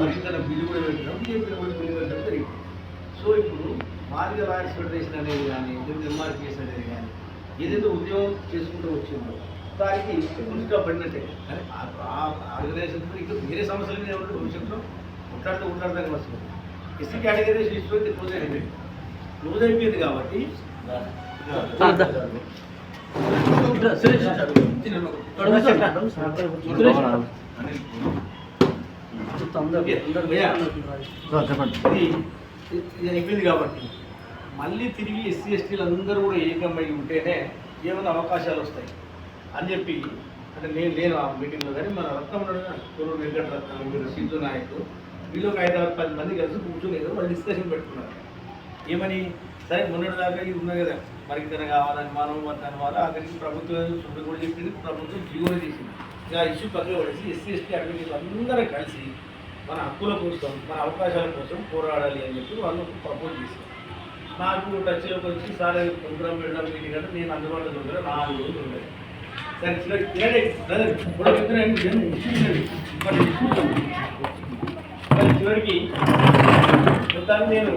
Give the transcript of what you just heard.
వర్గీకరణ బిల్లు కూడా పెట్టడం బీజేపీ కూడా బిల్లు పెట్టడం జరిగింది సో ఇప్పుడు మాదిగ లాయర్స్ ఫెడరేషన్ అనేది కానీ ఎంఆర్పిఎస్ అనేది కానీ ఏదైతే ఉద్యోగం చేసుకుంటూ వచ్చిందో దానికి ముందుగా పడినట్టే. కానీ ఆ ఆర్గనైజేషన్ ఇంకా వేరే సమస్యలు మీద ఏమంటే భవిష్యత్తులో కొట్లాడుతూ కొట్లాడదానికి వస్తుంది. ఎస్సీ కేటగిరీ ఇష్యూ క్లోజ్ అయిపోయింది. క్లోజ్ అయిపోయింది కాబట్టి చెప్పండి. ఇది ఇది అయిపోయింది కాబట్టి. మళ్ళీ తిరిగి ఎస్సీ ఎస్టీలు అందరూ కూడా ఏకమై ఉంటేనే ఏమైనా అవకాశాలు వస్తాయి. అని చెప్పి అంటే నేను లేను ఆ మీటింగ్లో కానీ మన రత్నం తొలూరు వెంకటరత్నం వీరు సింధు నాయక్ వీళ్ళు ఒక ఐదు పది మంది కలిసి కూర్చొని ఏదో వాళ్ళు డిస్కషన్ పెట్టుకున్నారు. ఏమని? సరే మొన్నటి దాకా ఇది ఉన్నది కదా మరికన కావాలని మనం వద్దని వాళ్ళు అక్కడికి ప్రభుత్వం సుప్రీం కోర్టు చెప్పింది ప్రభుత్వం జీవోని తీసింది ఇక ఆ ఇష్యూ పక్కన పడేసి ఎస్సీ ఎస్టీ అడ్వకేట్లు అందరూ కలిసి మన హక్కుల కోసం మన అవకాశాల కోసం పోరాడాలి అని చెప్పి వాళ్ళు ప్రపోజ్ చేశారు. నాకు టచ్లోకి వచ్చి సార్ ప్రోగ్రామ్ వెళ్ళడం మీటింగ్ అంటే నేను అందుబాటులో దొరికాను నాలుగు రోజులు ఉండేది సరే చివరికి మొత్తాన్ని నేను